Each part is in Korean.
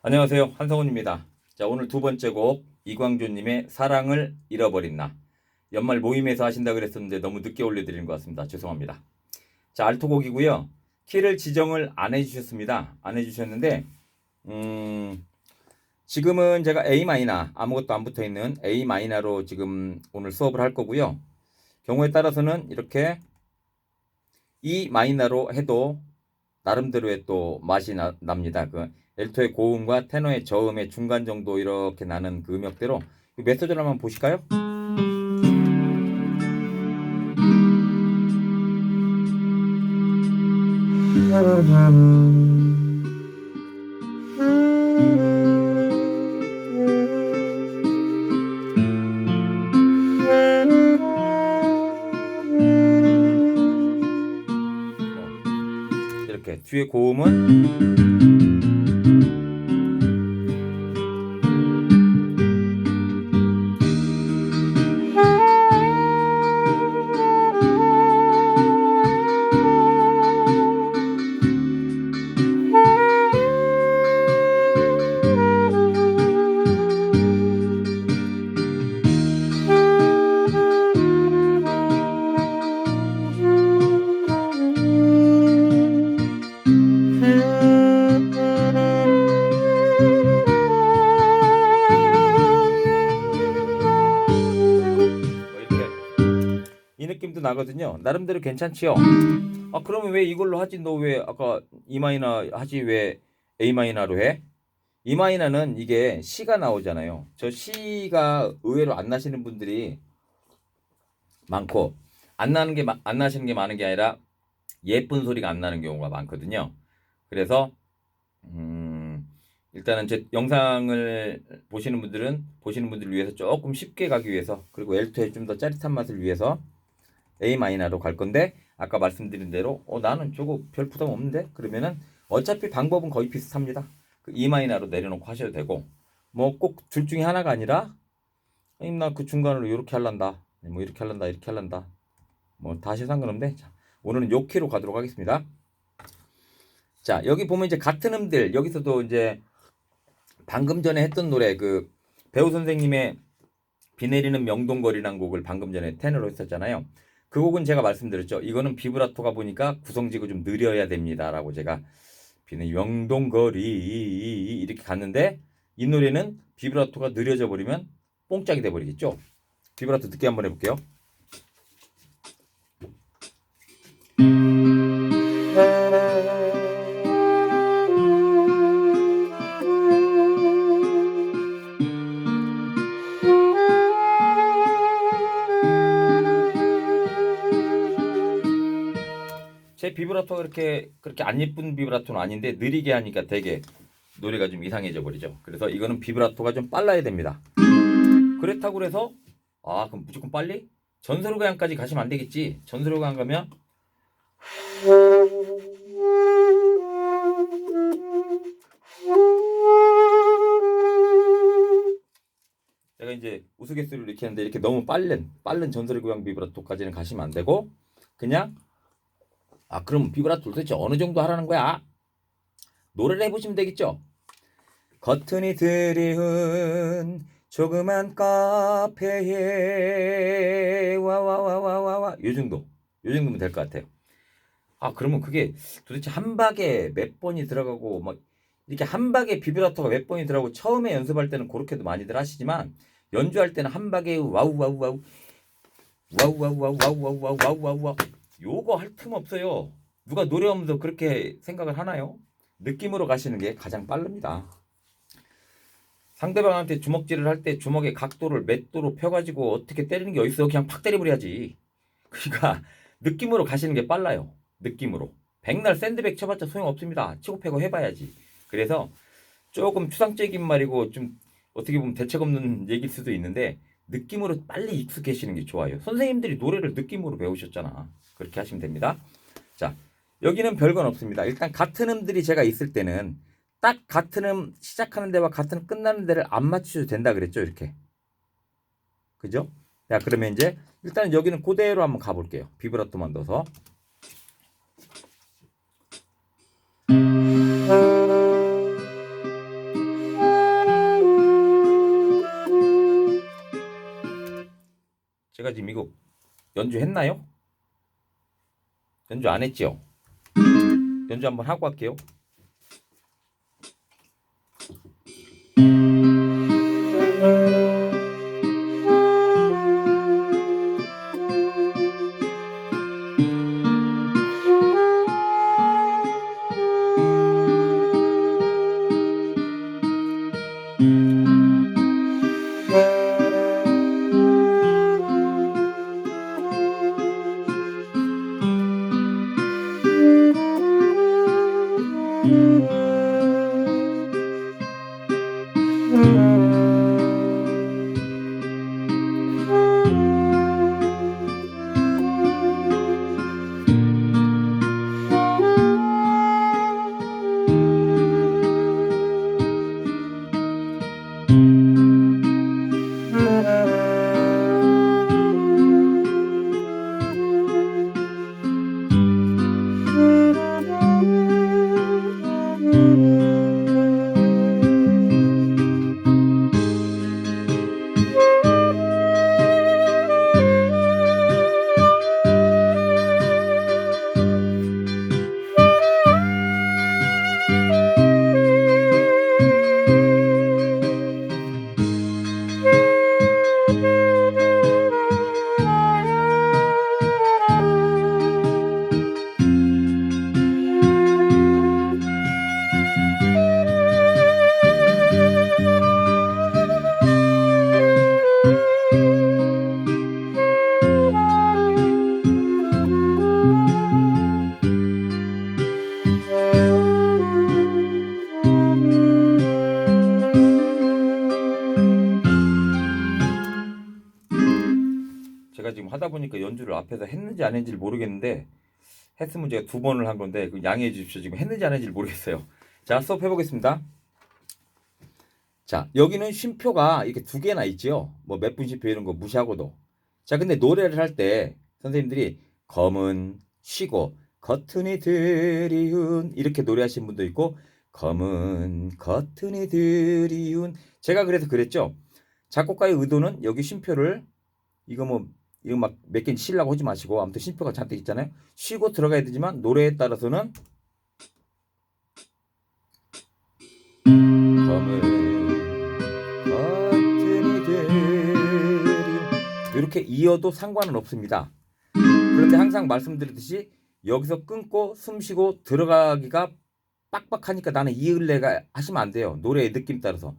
안녕하세요. 한성훈입니다. 자, 오늘 두 번째 곡 이광조님의 사랑을 잃어버린 나. 연말 모임에서 하신다 그랬었는데 너무 늦게 올려드리는 것 같습니다. 죄송합니다. 자, 알토 곡이고요. 키를 지정을 안 해주셨습니다. 안 해주셨는데 음, 지금은 제가 A 마이너 아무것도 안 붙어 있는 A 마이너로 지금 오늘 수업을 할 거고요. 경우에 따라서는 이렇게 E 마이너로 해도 나름대로의 또 맛이 나, 납니다. 그 엘토의 고음과 테너의 저음의 중간 정도 이렇게 나는 그 음역대로 이 메소드를 한번 보실까요? 이렇게 뒤에 고음은 나거든요. 나름대로 괜찮지요. 아 그러면 왜 이걸로 하지? 너 왜 아까 E 마이너 하지 왜 A 마이너로 해? E 마이너는 이게 C가 나오잖아요. 저 C가 의외로 안 나시는 분들이 많고 안 나는 게 안 나시는 게 많은 게 아니라 예쁜 소리가 안 나는 경우가 많거든요. 그래서 음, 일단은 제 영상을 보시는 분들은 보시는 분들을 위해서 조금 쉽게 가기 위해서 그리고 엘토의 좀 더 짜릿한 맛을 위해서 A 마이너로 갈 건데 아까 말씀드린 대로 어 나는 저거 별 부담 없는데 그러면은 어차피 방법은 거의 비슷합니다. 그 E 마이너로 내려놓고 하셔도 되고 뭐 꼭 둘 중에 하나가 아니라 나 그 중간으로 이렇게 할란다 뭐 이렇게 할란다 이렇게 할란다 뭐 다시 상관없는데 자, 오늘은 요 키로 가도록 하겠습니다. 자 여기 보면 이제 같은 음들 여기서도 이제 방금 전에 했던 노래 그 배우 선생님의 비 내리는 명동거리라는 곡을 방금 전에 테너로 했었잖아요. 그 곡은 제가 말씀드렸죠. 이거는 비브라토가 보니까 구성지고 좀 느려야 됩니다라고 제가 비는 명동거리 이렇게 갔는데 이 노래는 비브라토가 느려져 버리면 뽕짝이 돼 버리겠죠. 비브라토 듣게 한번 해볼게요. 비브라토가 그렇게 그렇게 안 예쁜 비브라토는 아닌데 느리게 하니까 되게 노래가 좀 이상해져 버리죠. 그래서 이거는 비브라토가 좀 빨라야 됩니다. 그렇다고 그래서 아 그럼 무조건 빨리 전설의 고향까지 가시면 안 되겠지. 전설의 고향 가면 제가 이제 우스갯소리를 이렇게 하는데 이렇게 너무 빠른 빠른 전설의 고향 비브라토까지는 가시면 안 되고 그냥 아 그럼 비브라토 도대체 어느 정도 하라는 거야? 노래를 해보시면 되겠죠. 겉은이 드리운 조그만 카페에 와와와와와와 요 정도 요 정도면 될 것 같아요. 아 그러면 그게 도대체 한 박에 몇 번이 들어가고 막 이렇게 한 박에 비브라토가 몇 번이 들어가고 처음에 연습할 때는 그렇게도 많이들 하시지만 연주할 때는 한 박에 와우 와우 와우 와우 와우 와우 와우 와우 와우 와우 와우 와우 요거 할 틈 없어요. 누가 노래하면서 그렇게 생각을 하나요? 느낌으로 가시는 게 가장 빠릅니다. 상대방한테 주먹질을 할 때 주먹의 각도를 몇 도로 펴가지고 어떻게 때리는 게 어딨어? 그냥 팍 때려버려야지. 그러니까 느낌으로 가시는 게 빨라요. 느낌으로. 백날 샌드백 쳐봤자 소용없습니다. 치고 패고 해봐야지. 그래서 조금 추상적인 말이고 좀 어떻게 보면 대책 없는 얘기일 수도 있는데 느낌으로 빨리 익숙해지는 게 좋아요. 선생님들이 노래를 느낌으로 배우셨잖아. 그렇게 하시면 됩니다. 자, 여기는 별건 없습니다. 일단 같은 음들이 제가 있을 때는 딱 같은 음 시작하는 데와 같은 음 끝나는 데를 안 맞추셔도 된다 그랬죠, 이렇게. 그죠? 자, 그러면 이제 일단 여기는 그대로 한번 가볼게요. 비브라토만 넣어서. 제가 지금 이거 연주했나요? 연주 안 했죠? 연주 한번 하고 갈게요. 제 앞에서 했는지 안 했는지 모르겠는데 했으면 제가 두 번을 한 건데 그 양해해 주십시오. 지금 했는지 안 했는지 모르겠어요. 자, 수업 해 보겠습니다. 자, 여기는 쉼표가 이렇게 두 개나 있지요. 뭐 몇 분 쉼표 이런 거 무시하고도. 자, 근데 노래를 할 때 선생님들이 검은 쉬고 겉은이 드리운 이렇게 노래하시는 분도 있고 검은 겉은이 드리운 제가 그래서 그랬죠. 작곡가의 의도는 여기 쉼표를 이거 뭐 이거 막 몇개 쉬려고 하지 마시고 아무튼 쉼표가 잔뜩 있잖아요. 쉬고 들어가야 되지만 노래에 따라서는 이렇게 이어도 상관은 없습니다. 그런데 항상 말씀드렸듯이 여기서 끊고 숨 쉬고 들어가기가 빡빡하니까 나는 이을래가 하시면 안 돼요. 노래의 느낌 따라서.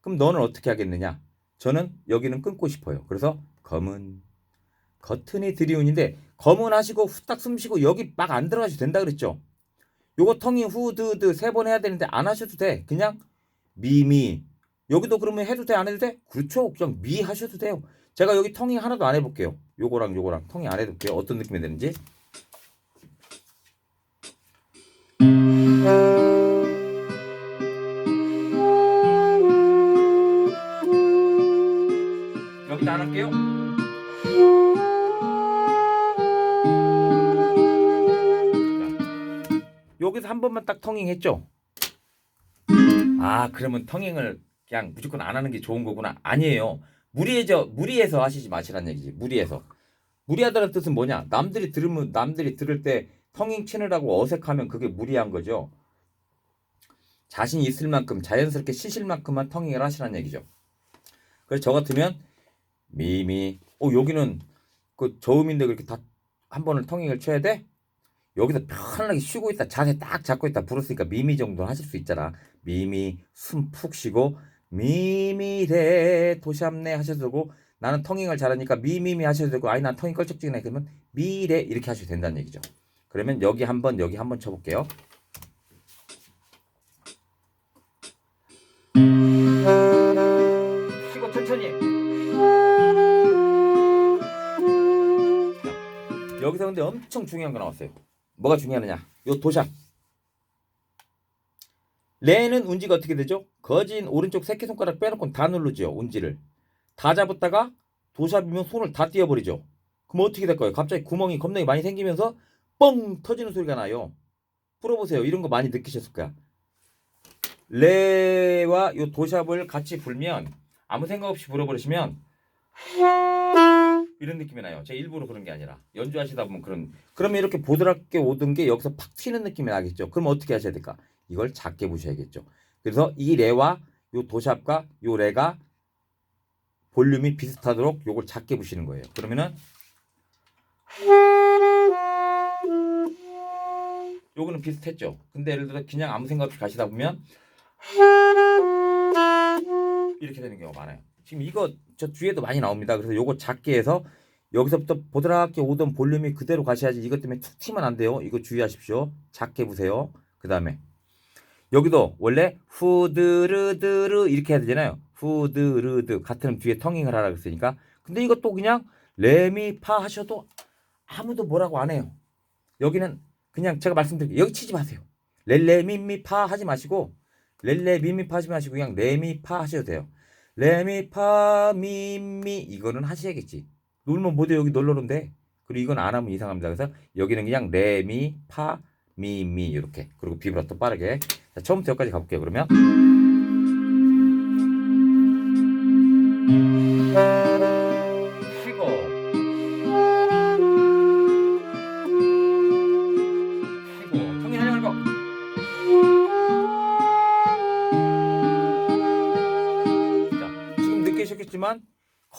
그럼 너는 어떻게 하겠느냐? 저는 여기는 끊고 싶어요. 그래서 검은 겉은이 드리운인데 검은 하시고 후딱 숨 쉬고 여기 막 안 들어가셔도 된다 그랬죠. 요거 텅이 후드드 세 번 해야 되는데 안 하셔도 돼. 그냥 미미 여기도 그러면 해도 돼 안 해도 돼? 그렇죠. 그냥 미 하셔도 돼요. 제가 여기 텅이 하나도 안 해볼게요. 요거랑 요거랑 텅이 안 해볼게요. 어떤 느낌이 되는지. 여기다 안 할게요. 여기서 한 번만 딱 텅잉 했죠? 아, 그러면 텅잉을 그냥 무조건 안 하는 게 좋은 거구나. 아니에요. 무리해져, 무리해서 하시지 마시란 얘기지. 무리해서. 무리하다는 뜻은 뭐냐? 남들이 들으면, 남들이 들을 때 텅잉 치느라고 어색하면 그게 무리한 거죠. 자신 있을 만큼, 자연스럽게 쉬실 만큼만 텅잉을 하시라는 얘기죠. 그래서 저 같으면, 미미, 어, 여기는 그 저음인데 그렇게 다 한 번을 텅잉을 쳐야 돼? 여기서 편하게 쉬고 있다 자세 딱 잡고 있다 불었으니까 미미 정도 하실 수 있잖아. 미미 숨 푹 쉬고 미미래 도샵네 하셔도 되고 나는 텅잉을 잘하니까 미미미 하셔도 되고 아니 난 텅잉 껄쩍지근해. 그러면 미래 이렇게 하셔도 된다는 얘기죠. 그러면 여기 한번 여기 한번 쳐볼게요. 쉬고 천천히. 자, 여기서 근데 엄청 중요한 거 나왔어요 뭐가 중요하느냐? 요 도샵. 레는 운지가 어떻게 되죠? 거진 오른쪽 새끼손가락 빼놓고 다 누르죠. 운지를. 다 잡았다가 도샵이면 손을 다 띄어버리죠. 그럼 어떻게 될까요? 갑자기 구멍이 겁나게 많이 생기면서 뻥 터지는 소리가 나요. 풀어보세요. 이런 거 많이 느끼셨을 거야. 레와 요 도샵을 같이 불면 아무 생각 없이 불어버리시면 이런 느낌이 나요. 제가 일부러 그런 게 아니라 연주하시다 보면 그런 그러면 이렇게 보드랍게 오던 게 여기서 팍 튀는 느낌이 나겠죠. 그럼 어떻게 하셔야 될까? 이걸 작게 보셔야겠죠. 그래서 이 레와 요 도샵과 요 레가 볼륨이 비슷하도록 요걸 작게 부시는 거예요. 그러면은 요거는 비슷했죠. 근데 예를 들어 그냥 아무 생각 없이 가시다 보면 이렇게 되는 경우가 많아요. 지금 이거 저 뒤에도 많이 나옵니다. 그래서 요거 작게 해서 여기서부터 보드랍게 오던 볼륨이 그대로 가셔야지 이것 때문에 툭 튀면 안 돼요. 이거 주의하십시오. 작게 보세요. 그 다음에 여기도 원래 후드르드르 이렇게 해야 되잖아요. 후드르드 같은 뒤에 텅잉을 하라 그랬으니까 근데 이것도 그냥 레미파 하셔도 아무도 뭐라고 안 해요. 여기는 그냥 제가 말씀드릴게요. 여기 치지 마세요. 렐레미미파 하지 마시고 렐레미미파 하지 마시고 그냥 레미파 하셔도 돼요. 레미파 미미 이거는 하셔야겠지. 놀면 못해 여기 놀러는데 그리고 이건 안 하면 이상합니다. 그래서 여기는 그냥 레미파 미미 이렇게 그리고 비브라토 빠르게 자, 처음부터 여기까지 가볼게요. 그러면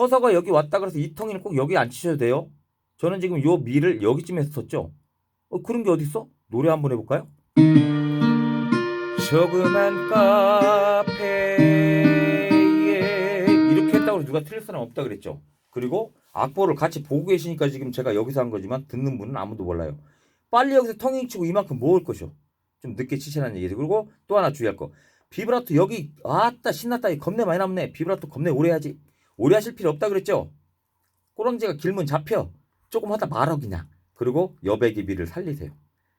커서가 여기 왔다 그래서 이 통일은 꼭 여기 안 치셔도 돼요. 저는 지금 요 미를 여기쯤에서 썼죠. 어 그런 게 어디 있어? 노래 한번 해볼까요? 조그만 카페에 이렇게 했다고 누가 틀릴 사람 없다 그랬죠. 그리고 악보를 같이 보고 계시니까 지금 제가 여기서 한 거지만 듣는 분은 아무도 몰라요. 빨리 여기서 텅잉 치고 이만큼 모을 것이요. 좀 늦게 치시라는 얘기죠. 그리고 또 하나 주의할 거. 비브라토 여기 아따 신났다. 이 겁내 많이 남네. 비브라토 겁내 오래 하지. 오래 하실 필요 없다 그랬죠. 꼬랑지가 길면 잡혀. 조금 하다 말어 그냥. 그리고 여백이 비를 살리세요.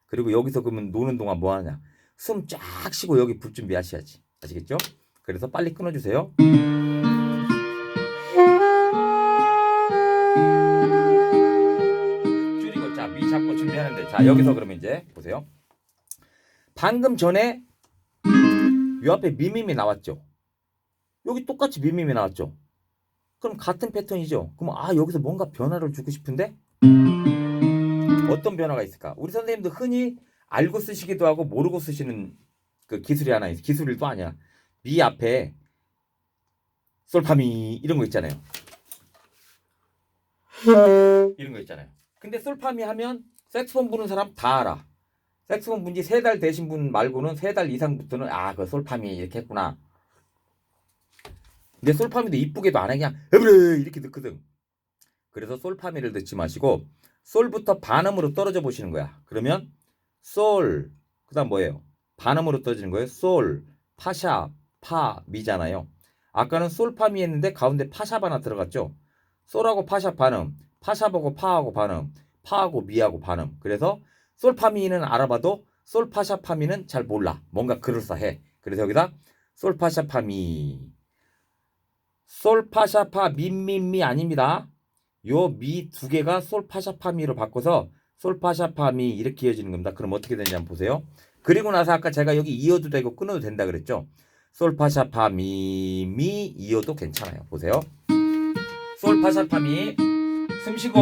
그리고 여기서 그러면 노는 동안 뭐 하냐? 숨 쫙 쉬고 여기 불 준비하셔야지. 아시겠죠? 그래서 빨리 끊어주세요. 줄이고 자, 미 잡고 준비하는데 자, 여기서 그러면 이제 보세요. 방금 전에 요 앞에 미미미 나왔죠. 여기 똑같이 미미미 나왔죠. 그럼 같은 패턴이죠. 그럼 아, 여기서 뭔가 변화를 주고 싶은데 어떤 변화가 있을까? 우리 선생님도 흔히 알고 쓰시기도 하고 모르고 쓰시는 그 기술이 하나 있어. 기술이 또 아니야. 미 앞에 솔파미 이런 거 있잖아요. 이런 거 있잖아요. 근데 솔파미 하면 색소폰 부는 사람 다 알아. 색소폰 분지 세 달 되신 분 말고는 세 달 이상부터는 아, 그 솔파미 이렇게 했구나. 근데 솔파미도 이쁘게도 안 해. 그냥 으브르 이렇게 듣거든. 그래서 솔파미를 듣지 마시고 솔부터 반음으로 떨어져 보시는 거야. 그러면 솔 그다음 뭐예요? 반음으로 떨어지는 거예요. 솔 파샤 파 미잖아요. 아까는 솔파미 했는데 가운데 파샵 하나 들어갔죠. 솔하고 파샵 반음, 파샵하고 파하고 반음, 파하고 미하고 반음. 그래서 솔파미는 알아봐도 솔파샤파미는 잘 몰라. 뭔가 그럴싸해. 그래서 여기다 솔파샤파미, 솔파샤파 민민미 아닙니다. 요 미 두 개가 솔파샤파미로 바꿔서 솔파샤파미 이렇게 이어지는 겁니다. 그럼 어떻게 되는지 한번 보세요. 그리고 나서 아까 제가 여기 이어도 되고 끊어도 된다 그랬죠. 솔파샤파미 미 이어도 괜찮아요. 보세요. 솔파샤파미 숨 쉬고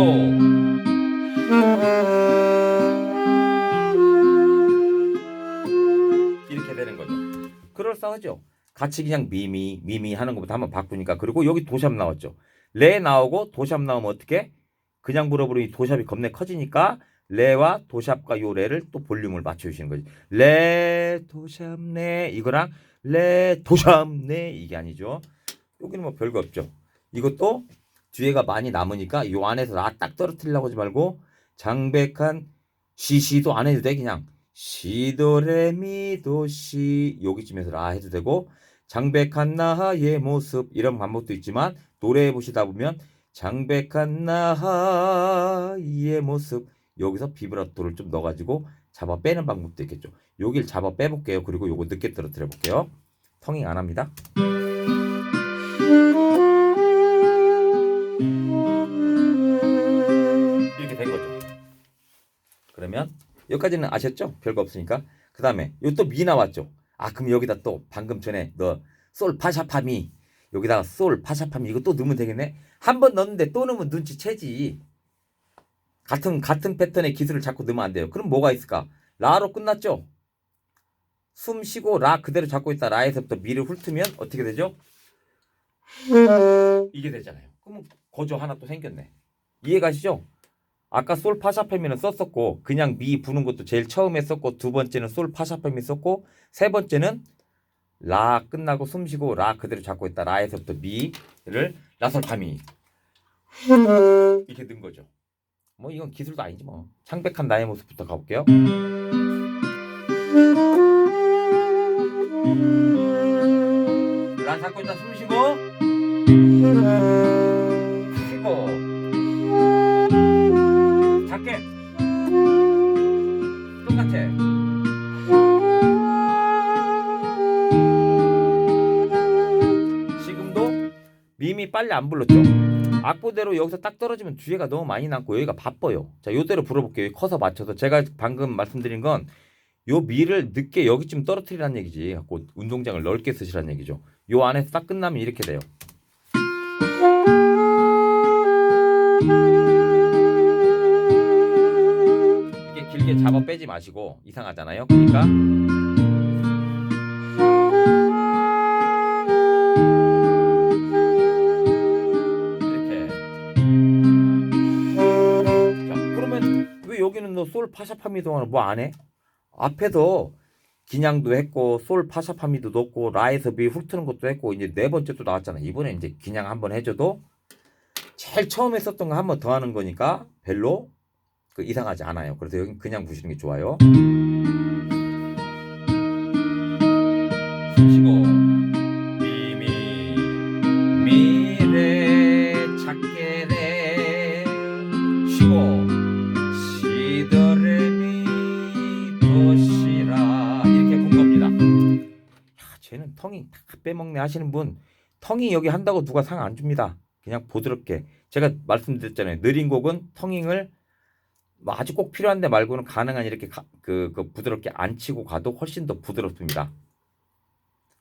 이렇게 되는 거죠. 그럴싸하죠. 같이 그냥 미미 미미 하는 것부터 한번 바꾸니까 그리고 여기 도샵 나왔죠. 레 나오고 도샵 나오면 어떻게? 그냥 불어버리면 이 도샵이 겁내 커지니까 레와 도샵과 요 레를 또 볼륨을 맞춰주시는 거지. 레 도샵 레 이거랑 레 도샵 레 이게 아니죠. 여기는 뭐 별거 없죠. 이것도 뒤에가 많이 남으니까 요 안에서 나 딱 떨어뜨리려고 하지 말고 장백한 시시도 안 해도 돼 그냥 시도레미도시 여기쯤에서 라 해도 되고 장백한 나의 모습 이런 반복도 있지만 노래해 보시다 보면 장백한 나의 모습 여기서 비브라토를 좀 넣어가지고 잡아 빼는 방법도 있겠죠. 여길 잡아 빼볼게요. 그리고 요거 늦게 떨어뜨려 볼게요. 텅잉 안 합니다. 이렇게 된 거죠. 그러면 여기까지는 아셨죠? 별거 없으니까. 그 다음에 요 또 미 나왔죠. 아 그럼 여기다 또 방금 전에 너 솔파샤파미 여기다가 솔 파샤팜 이거 또 넣으면 되겠네. 한 번 넣었는데 또 넣으면 눈치채지. 같은 같은 패턴의 기술을 자꾸 넣으면 안 돼요. 그럼 뭐가 있을까? 라로 끝났죠. 숨 쉬고 라 그대로 잡고 있다 라에서부터 미를 훑으면 어떻게 되죠? 이게 되잖아요. 그러면 거저 하나 또 생겼네. 이해 가시죠? 아까 솔 파샤팸이는 썼었고 그냥 미 부는 것도 제일 처음에 썼고 두 번째는 솔 파샤팸이 썼고 세 번째는 라 끝나고 숨 쉬고 라 그대로 잡고 있다 라에서부터 미를 라설파미 이렇게 든 거죠. 뭐 이건 기술도 아니지 뭐. 창백한 나의 모습부터 가볼게요. 라 잡고 있다 숨 쉬고 쉬고 빨리 안 불렀죠. 악보대로 여기서 딱 떨어지면 뒤에가 너무 많이 남고 여기가 바빠요. 자 요대로 불어볼게요. 커서 맞춰서. 제가 방금 말씀드린 건 요 미를 늦게 여기쯤 떨어뜨리라는 얘기지. 갖고 운동장을 넓게 쓰시라는 얘기죠. 요 안에서 딱 끝나면 이렇게 돼요. 이게 길게 잡아 빼지 마시고 이상하잖아요. 그러니까 여기는 너 솔 파샤파미 동안 뭐안 해? 앞에서 기냥도 했고 솔 파샤파미도 넣고 라에서 비 훑트는 것도 했고 이제 네 번째 또 나왔잖아. 이번에 이제 기냥 한번 해줘도 제일 처음에 썼던 거 한 번 더 하는 거니까 별로 그 이상하지 않아요. 그래서 여기 그냥 부시는 게 좋아요. 빼먹네 하시는 분 텅이 여기 한다고 누가 상 안 줍니다. 그냥 부드럽게 제가 말씀드렸잖아요. 느린 곡은 텅잉을 뭐 아주 꼭 필요한데 말고는 가능한 이렇게 가- 그, 그 부드럽게 안 치고 가도 훨씬 더 부드럽습니다.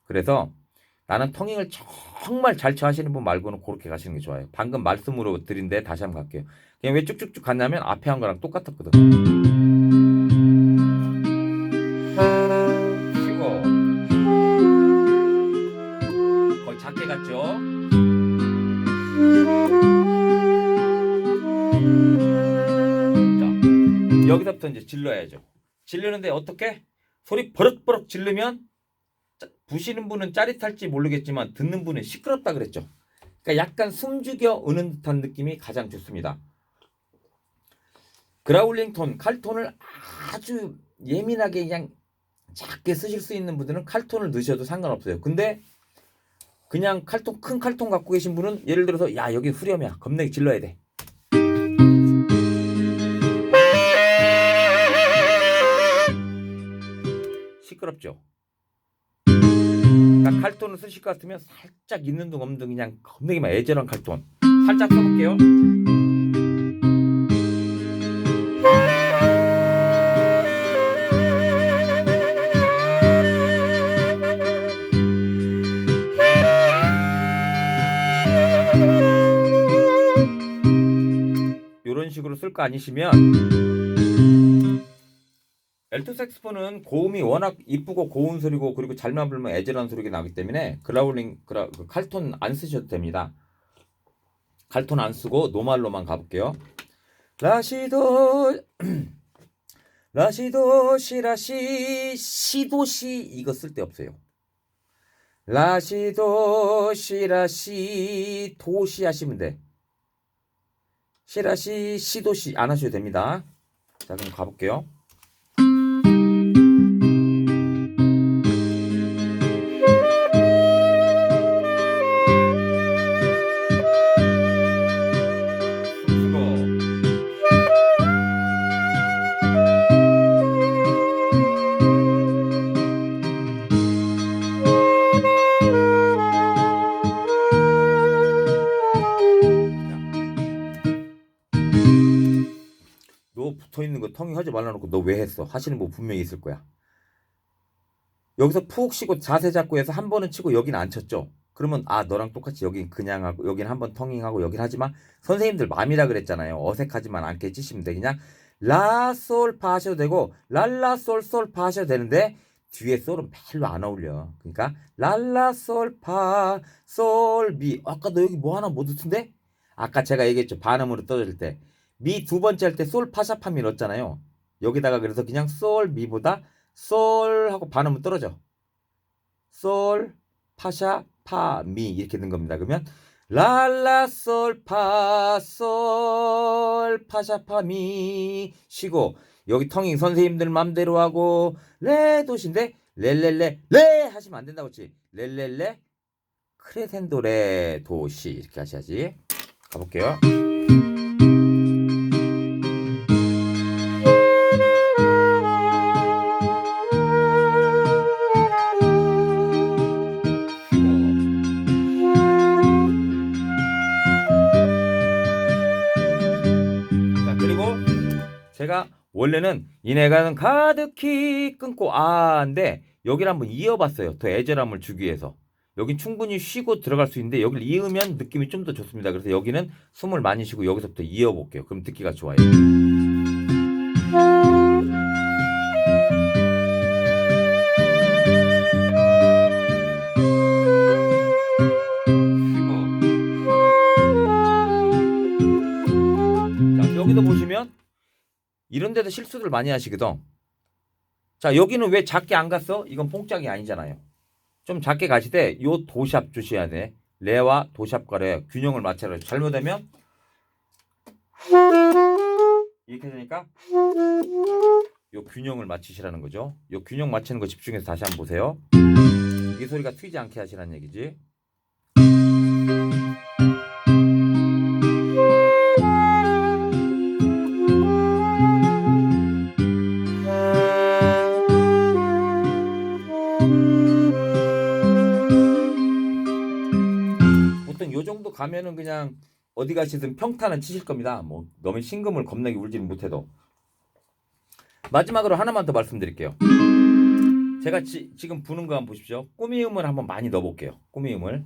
그래서 나는 텅잉을 정말 잘 쳐하시는 분 말고는 그렇게 가시는 게 좋아요. 방금 말씀으로 드린데 다시 한번 갈게요. 그냥 왜 쭉쭉쭉 갔냐면 앞에 한 거랑 똑같았거든. 자, 여기서부터 이제 질러야죠. 질르는데 어떻게? 소리 버럭버럭 질르면 짜- 부시는 분은 짜릿할지 모르겠지만 듣는 분은 시끄럽다 그랬죠. 그러니까 약간 숨죽여 으는 듯한 느낌이 가장 좋습니다. 그라울링 톤, 칼톤을 아주 예민하게 그냥 작게 쓰실 수 있는 분들은 칼톤을 넣으셔도 상관없어요. 근데 그냥 칼톤 큰 칼톤 갖고 계신 분은 예를 들어서 야 여기 후렴이야 겁나게 질러야 돼. 시끄럽죠. 그러니까 칼톤을 쓰실 것 같으면 살짝 있는 둥 없는 둥 그냥 겁나게 막 애절한 칼톤 살짝 써볼게요. 이런 식으로 쓸 거 아니시면 엘토 색스폰은 고음이 워낙 이쁘고 고운 소리고 그리고 잘만 불면 애절한 소리가 나기 때문에 그라울링 그라, 그 칼톤 안 쓰셔도 됩니다. 칼톤 안 쓰고 노말로만 가볼게요. 라시도 라시도 시라시 시도시 이거 쓸데 없어요. 라시도 시라시 도시 하시면 돼. 시라시 시도시 안 하셔도 됩니다. 자 그럼 가볼게요. 하지 말라놓고 너 왜 했어? 하시는 분 분명히 있을 거야. 여기서 푹 쉬고 자세 잡고 해서 한 번은 치고 여기는 안 쳤죠. 그러면 아 너랑 똑같이 여긴 그냥 하고 여긴 한 번 텅잉하고 여긴 하지만 선생님들 마음이라 그랬잖아요. 어색하지만 않게 찌시면 돼. 그냥 라솔파 하셔도 되고 랄라솔솔파 하셔도 되는데 뒤에 솔은 별로 안 어울려. 그러니까 랄라솔파 솔미 아까 너 여기 뭐 하나 못 듣는데? 아까 제가 얘기했죠. 반음으로 떨어질 때 미 두 번째 할 때 솔 파샤파미 넣었잖아요. 여기다가 그래서 그냥 솔 미보다 솔 하고 반음은 떨어져. 솔 파샤 파 미 이렇게 된 겁니다. 그러면 랄라 솔 파 솔 파샤 파 미 쉬고 여기 텅잉 선생님들 맘대로 하고 레 도시인데 렐렐레 레 하시면 안 된다고 했지 렐렐레 크레센도 레 도시 이렇게 하셔야지 가볼게요 제가 원래는 이내가는 가득히 끊고 아인데 여기를 한번 이어봤어요. 더 애절함을 주기 위해서. 여긴 충분히 쉬고 들어갈 수 있는데 여기를 이으면 느낌이 좀 더 좋습니다. 그래서 여기는 숨을 많이 쉬고 여기서부터 이어볼게요. 그럼 듣기가 좋아요. 이런 데도 실수들 많이 하시거든. 자, 여기는 왜 작게 안 갔어? 이건 뽕짝이 아니잖아요. 좀 작게 가시되 요 도샵 주셔야 돼. 레와 도샵과의 균형을 맞춰라. 잘못하면 이렇게 되니까 요 균형을 맞추시라는 거죠. 요 균형 맞추는 거 집중해서 다시 한번 보세요. 이 소리가 튀지 않게 하시라는 얘기지. 정도 가면은 그냥 어디 가시든 평탄은 치실 겁니다. 뭐 너무 신금을 겁나게 울지는 못해도. 마지막으로 하나만 더 말씀드릴게요. 제가 지, 지금 부는 거 한번 보십시오. 꾸미음을 한번 많이 넣어볼게요. 꾸미음을.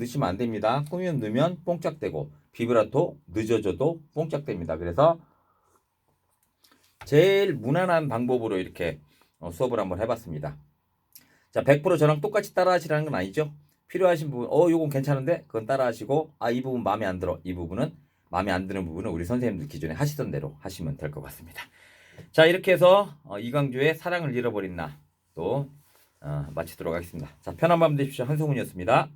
넣으시면 안 됩니다. 꾸미움 넣으면 뽕짝되고 비브라토 늦어져도 뽕짝됩니다. 그래서 제일 무난한 방법으로 이렇게 어, 수업을 한번 해봤습니다. 자, 100% 저랑 똑같이 따라하시라는 건 아니죠. 필요하신 부분, 어, 요건 괜찮은데? 그건 따라하시고, 아, 이 부분 마음에 안 들어. 이 부분은 마음에 안 드는 부분은 우리 선생님들 기존에 하시던 대로 하시면 될 것 같습니다. 자, 이렇게 해서 어, 이광주의 사랑을 잃어버린 나또 어, 마치도록 하겠습니다. 자, 편한 밤 되십시오. 한성훈이었습니다.